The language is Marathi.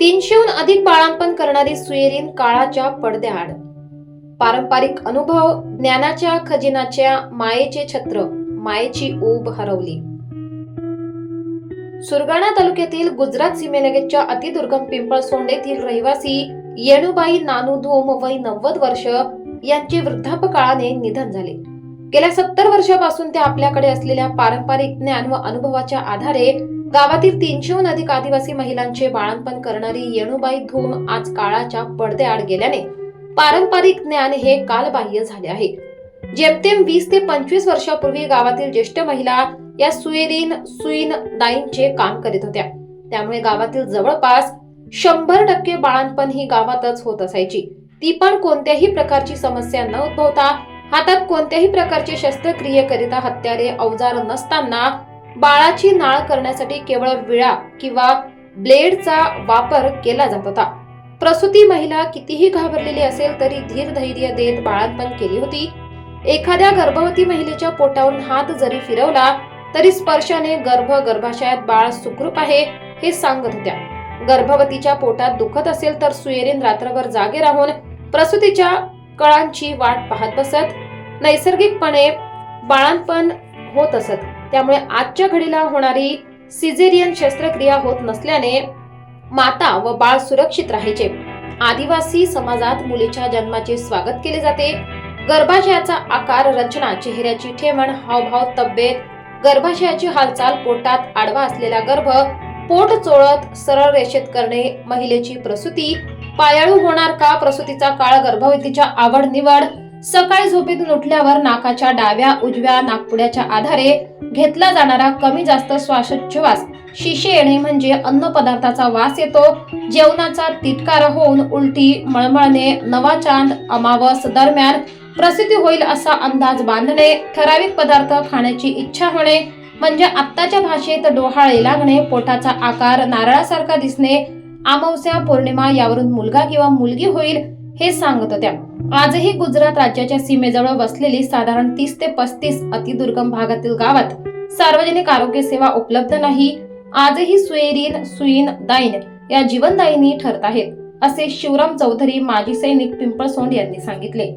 तीनशेहून अधिक बाळांपण करणारी सुयेरीन काळाच्या पडद्याआड. पारंपरिक अनुभव ज्ञानाच्या खजिनाच्या मायेचे छत्र मायेची ऊब हरवली. सुरगाणा तालुक्यातील गुजरात सीमेलगतच्या अतिदुर्गम पिंपळसोंड येथील रहिवासी येणूबाई नानू धोम वय नव्वद वर्ष यांचे वृद्धापकाळाने निधन झाले. गेल्या सत्तर वर्षापासून ते आपल्याकडे असलेल्या पारंपरिक ज्ञान व अनुभवाच्या आधारे गावातील तीनशेहून अधिक आदिवासी महिलांचे बाळंपण करणारी येणूबाई धूम आज काळाच्या पडद्याआड गेल्याने पारंपरिक ज्ञान हे कालबाह्य झाले आहे. जेमतेम वीस ते पंचवीस वर्षापूर्वी गावातील ज्येष्ठ महिला या सुएरीन सुईन दाईंचे काम करीत होत्या. त्यामुळे गावातील जवळपास शंभर टक्के बाळांपण ही गावातच होत असायची. ती पण कोणत्याही प्रकारची समस्या न उद्भवता हातात कोणत्याही प्रकारचे शस्त्रक्रियेकरिता हत्यारे अवजार नसताना बाळाची नाळ करण्यासाठी केवळ विळा किंवा ब्लेडचा वापर केला जात होता. प्रसूती महिला कितीही घाबरलेली असेल तरी धीर धैर्य देत बाळांपण केली होती. एखाद्या गर्भवती महिलेच्या पोटावरून हात जरी फिरवला तरी स्पर्शाने गर्भ गर्भाशयात बाळ सुखरूप आहे हे सांगत होत्या. गर्भवतीच्या पोटात दुखत असेल तर सुयेरीन रात्रभर जागे राहून प्रसूतीच्या कळांची वाट पाहत बसत. नैसर्गिकपणे बाळांपण होत असत. त्यामुळे आजच्या घडीला होणारी सिझेरियन शस्त्रक्रिया होत नसल्याने माता व बाळ सुरक्षित राहायचे. आदिवासी समाजात मुलीच्या जन्माचे स्वागत केले जाते. गर्भाशयाचा आकार रचना चेहऱ्याची ठेवण हावभाव तब्येत गर्भाशयाची हालचाल पोटात आडवा असलेला गर्भ पोट चोळत सरळ रेषेत करणे महिलेची प्रसूती पायाळू होणार का प्रसूतीचा काळ गर्भवतीच्या आवड निवड सकाळी झोपेतून उठल्यावर नाकाच्या डाव्या उजव्या नागपुड्याच्या आधारे घेतला जाणारा कमी जास्त श्वासोच्छवास शिशे येणे म्हणजे अन्न पदार्थाचा वास येतो जेवणाचा तिटकारा होऊन उलटी मळमळणे नवा चांद अमावस दरम्यान प्रसिद्धी होईल असा अंदाज बांधणे ठराविक पदार्थ खाण्याची इच्छा होणे म्हणजे आत्ताच्या भाषेत डोहाळे लागणे पोटाचा आकार नारळासारखा दिसणे अमावस्या पौर्णिमा यावरून मुलगा किंवा मुलगी होईल हे सांगत होत्या. आजही गुजरात राज्याच्या सीमेजवळ वसलेली साधारण तीस ते पस्तीस अतिदुर्गम भागातील गावात सार्वजनिक आरोग्य सेवा उपलब्ध नाही. आजही सुएरीन सुईन दाईन या जीवनदायिनी ठरत आहेत असे शिवराम चौधरी माजी सैनिक पिंपळसोंड यांनी सांगितले.